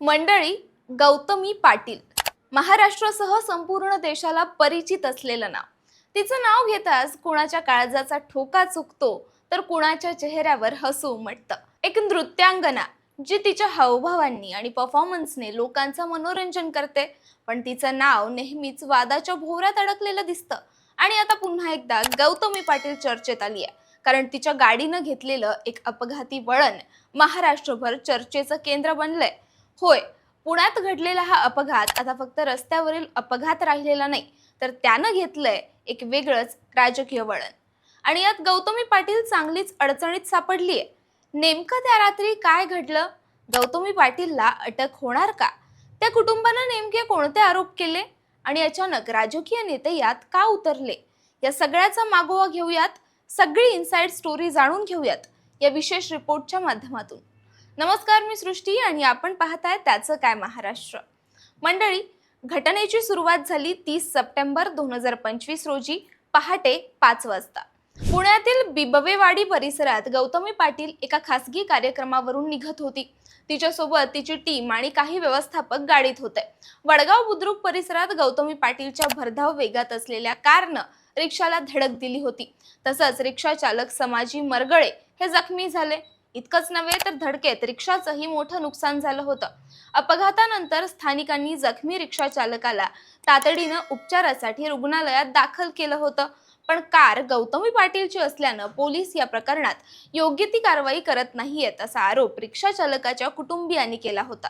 मंडळी गौतमी पाटील. महाराष्ट्रासह संपूर्ण देशाला परिचित असलेलं नाव. तिचं नाव घेताच कुणाच्या काळजाचा ठोका चुकतो तर कुणाच्या चेहऱ्यावर हसू उमटतं. एक नृत्यांगना जी तिच्या हावभावांनी आणि परफॉर्मन्सने लोकांचं मनोरंजन करते पण तिचं नाव नेहमीच वादाच्या भोवऱ्यात अडकलेलं दिसतं. आणि आता पुन्हा एकदा गौतमी पाटील चर्चेत आली आहे. कारण तिच्या गाडीनं घेतलेलं एक अपघाती वळण महाराष्ट्रभर चर्चेचं केंद्र बनलंय. होय पुण्यात घडलेला हा अपघात आता फक्त रस्त्यावरील अपघात राहिलेला नाही तर त्यानं घेतलंय एक वेगळंच राजकीय वळण. आणि यात गौतमी पाटील चांगलीच अडचणीत सापडली आहे नेमकं त्या रात्री काय घडलं? गौतमी पाटीलला अटक होणार का? त्या कुटुंबानं नेमके कोणते आरोप केले? आणि अचानक राजकीय नेते यात का उतरले? या सगळ्याचा मागोवा घेऊयात. सगळी इनसाइड स्टोरी जाणून घेऊयात. या विशेष रिपोर्टच्या माध्यमातून. नमस्कार मी सृष्टी आणि आपण पाहताय त्याचं काय महाराष्ट्र. मंडळी घटनेची सुरुवात झाली तीस सप्टेंबर दोन हजार पंचवीस रोजी पहाटे पाच वाजता. पुण्यातील बिबवेवाडी परिसरात गौतमी पाटील एका खासगी कार्यक्रमावरून निघत होती. तिच्यासोबत तिची टीम आणि काही व्यवस्थापक गाडीत होते. वडगाव बुद्रुक परिसरात गौतमी पाटीलच्या भरधाव वेगात असलेल्या कारनं रिक्षाला धडक दिली होती. तसंच रिक्षा चालक समाजी मरगळे हे जखमी झाले. इतकंच नव्हे तर धडकेत रिक्षाचंही मोठं नुकसान झालं होतं. अपघातानंतर स्थानिकांनी जखमी रिक्षा चालकाला तातडीनं उपचारासाठी रुग्णालयात दाखल केलं होतं. पण कार गौतमी पाटीलची असल्यानं पोलीस या प्रकरणात योग्य ती कारवाई करत नाहीयेत असा आरोप रिक्षा चालकाच्या कुटुंबियांनी केला होता.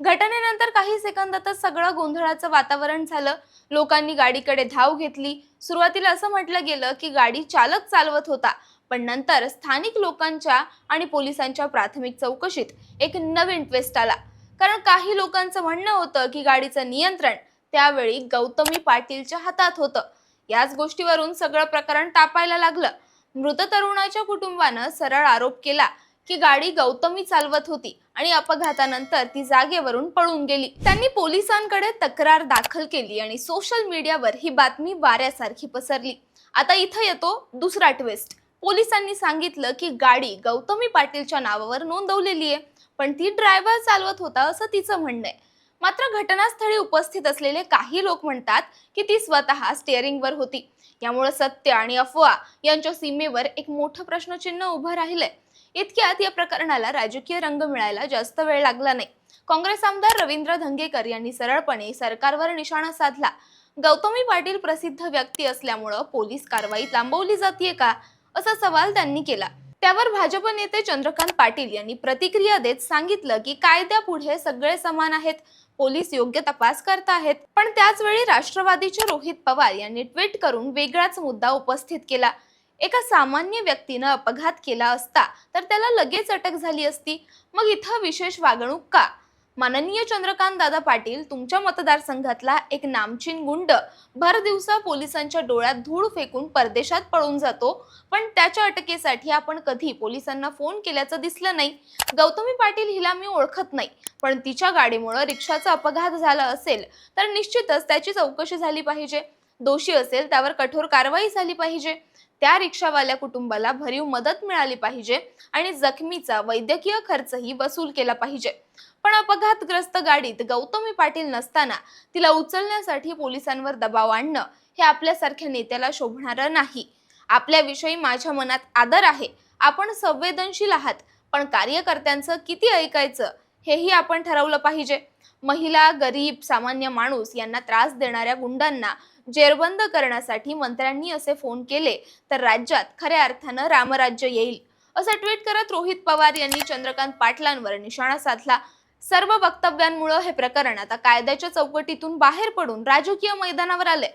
घटनेनंतर काही सेकंदातच सगळं गोंधळाचं वातावरण झालं. लोकांनी गाडीकडे धाव घेतली. सुरुवातीला असं म्हटलं गेलं की गाडी चालक चालवत होता. पण नंतर स्थानिक लोकांच्या आणि पोलिसांच्या प्राथमिक चौकशीत एक नवीन ट्विस्ट आला. कारण काही लोकांचं म्हणणं होतं की गाडीचं नियंत्रण त्यावेळी गौतमी पाटीलच्या हातात होतं. याच गोष्टीवरून सगळं प्रकरण तापायला लागलं. मृत तरुणाच्या कुटुंबानं सरळ आरोप केला की गाडी गौतमी चालवत होती आणि अपघातानंतर ती जागेवरून पळून गेली. त्यांनी पोलिसांकडे तक्रार दाखल केली आणि सोशल मीडियावर ही बातमी वाऱ्यासारखी पसरली. आता इथं येतो दुसरा ट्विस्ट पोलिसांनी सांगितलं की गाडी गौतमी पाटीलच्या नावावर नोंदवलेली आहे पण ती ड्रायव्हर चालवत होता असं तिचं म्हणणं आहे. मात्र घटनास्थळी उपस्थित असलेले काही लोक म्हणतात की ती स्वतः स्टेअरिंगवर होती. यामुळे सत्य आणि अफवा यांच्या सीमेवर एक मोठं प्रश्नचिन्ह उभं राहिलंय. इतक्यात या प्रकरणाला राजकीय रंग मिळायला जास्त वेळ लागला नाही. काँग्रेस आमदार रवींद्र धंगेकर यांनी सरळपणे सरकारवर निशाणा साधला. गौतमी पाटील प्रसिद्ध व्यक्ती असल्यामुळं पोलीस कारवाई लांबवली जाते का? असा सवाल त्यांनी केला. त्यावर भाजप नेते चंद्रकांत पाटील यांनी प्रतिक्रिया देत सांगितलं की कायद्यापुढे सगळे समान आहेत पोलीस योग्य तपास करत आहेत. पण त्याचवेळी राष्ट्रवादीचे रोहित पवार यांनी ट्विट करून वेगळाच मुद्दा उपस्थित केला. एका सामान्य व्यक्तीनं अपघात केला असता तर त्याला लगेच अटक झाली असती. मग इथं विशेष वागणूक का? माननीय चंद्रकांत दादा पाटील तुमच्या मतदारसंघातला एक नामचीन गुंड भर दिवसा पोलिसांच्या डोळ्यात धूळ फेकून परदेशात पळून जातो. पण त्याच्या अटकेसाठी आपण कधी पोलिसांना फोन केल्याचं दिसलं नाही. गौतमी पाटील हिला मी ओळखत नाही पण तिच्या गाडीमुळे रिक्षाचा अपघात झाला असेल तर निश्चितच त्याची चौकशी झाली पाहिजे. दोषी असेल त्यावर कठोर कारवाई झाली पाहिजे. त्या रिक्षावाल्या कुटुंबाला भरीव मदत मिळाली पाहिजे आणि जखमीचा वैद्यकीय खर्चही वसूल केला पाहिजे. पण अपघातग्रस्त गाडीत गौतमी पाटील नसताना तिला उचलण्यासाठी पोलिसांवर दबाव आणणं हे आपल्यासारख्या नेत्याला शोभणारं नाही. आपल्याविषयी माझ्या मनात आदर आहे. आपण संवेदनशील आहात पण कार्यकर्त्यांचं किती ऐकायचं हेही आपण ठरवलं पाहिजे. महिला गरीब सामान्य माणूस यांना त्रास देणाऱ्या गुंडांना जेरबंद करण्यासाठी मंत्र्यांनी असे फोन केले तर राज्यात खऱ्या अर्थानं रामराज्य येईल. असं ट्विट करत रोहित पवार यांनी चंद्रकांत पाटलांवर निशाणा साधला. सर्व वक्तव्यांमुळे हे प्रकरण आता कायद्याच्या चौकटीतून बाहेर पडून राजकीय मैदानावर आले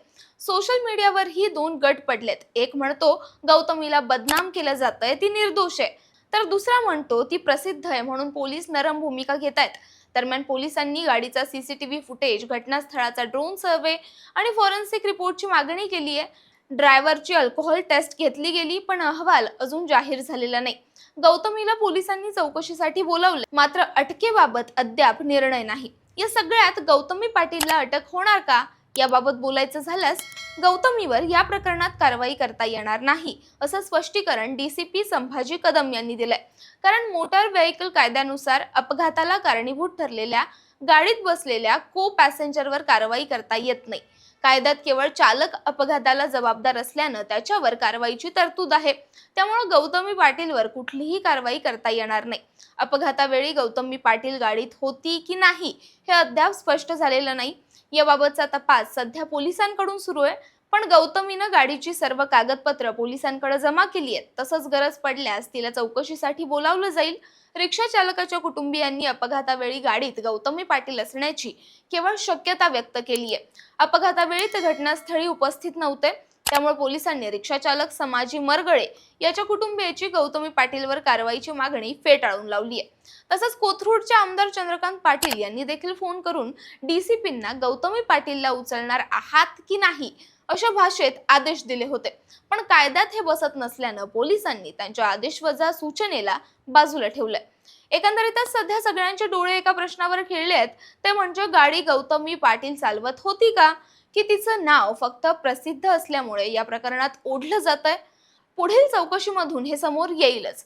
सोशल मीडियावरही दोन गट पडलेत. एक म्हणतो गौतमीला बदनाम केलं जातंय ती निर्दोष आहे. तर दुसरा म्हणतो ती प्रसिद्ध आहे म्हणून पोलीस नरम भूमिका घेत आहेत दरम्यान पोलिसांनी गाडीचा सीसीटीव्ही फुटेज घटनास्थळाचा ड्रोन सर्व्हे आणि फॉरेन्सिक रिपोर्टची मागणी केली आहे ड्रायव्हरची अल्कोहोल टेस्ट घेतली गेली पण अहवाल अजून जाहीर झालेला नाही. गौतमीला पोलिसांनी चौकशीसाठी बोलावले. मात्र अटकेबाबत अद्याप निर्णय नाही. या सगळ्यात गौतमी पाटीलला अटक होणार का? याबाबत बोलायचं झाल्यास गौतमीवर या प्रकरणात कारवाई करता येणार नाही असं स्पष्टीकरण डीसीपी संभाजी कदम यांनी दिलंय. कारण मोटार व्हेकल कायद्यानुसार अपघाताला कारणीभूत ठरलेल्या गाडीत बसलेल्या को पॅसेंजरवर कारवाई करता येत नाही. कायद्यात केवळ चालक अपघाताला जबाबदार असल्यानं त्याच्यावर कारवाईची तरतूद आहे. त्यामुळे गौतमी पाटीलवर कुठलीही कारवाई करता येणार नाही. अपघातावेळी गौतमी पाटील गाडीत होती की नाही हे अद्याप स्पष्ट झालेलं नाही. याबाबतचा तपास सध्या पोलिसांकडून सुरू आहे. पण गौतमीनं गाडीची सर्व कागदपत्र पोलिसांकडे जमा केली आहेत. तसंच गरज पडल्यास तिला चौकशीसाठी बोलावलं जाईल. रिक्षा चालकाच्या कुटुंबियांनी अपघातावेळी गाडीत गौतमी पाटील असण्याची केवळ शक्यता व्यक्त केली आहे अपघातावेळी ते घटनास्थळी उपस्थित नव्हते. त्यामुळे पोलिसांनी रिक्षा चालक समाजी मरगळे याच्या कुटुंबियाची गौतमी पाटीलवर कारवाईची मागणी फेटाळून लावली आहे तसंच कोथरूडचे आमदार चंद्रकांत पाटील यांनी देखील फोन करून डीसीपींना गौतमी पाटीलला उचलणार आहात की नाही अशा भाषेत आदेश दिले होते. पण कायद्यात हे बसत नसल्यानं पोलिसांनी त्यांच्या आदेशवजा सूचनेला बाजूला ठेवलंय. एकंदरीतच सध्या सगळ्यांचे डोळे एका प्रश्नावर खेळले आहेत. ते म्हणजे गाडी गौतमी पाटील चालवत होती का? की तिचं नाव फक्त प्रसिद्ध असल्यामुळे या प्रकरणात ओढलं जात आहे पुढील चौकशीमधून हे समोर येईलच.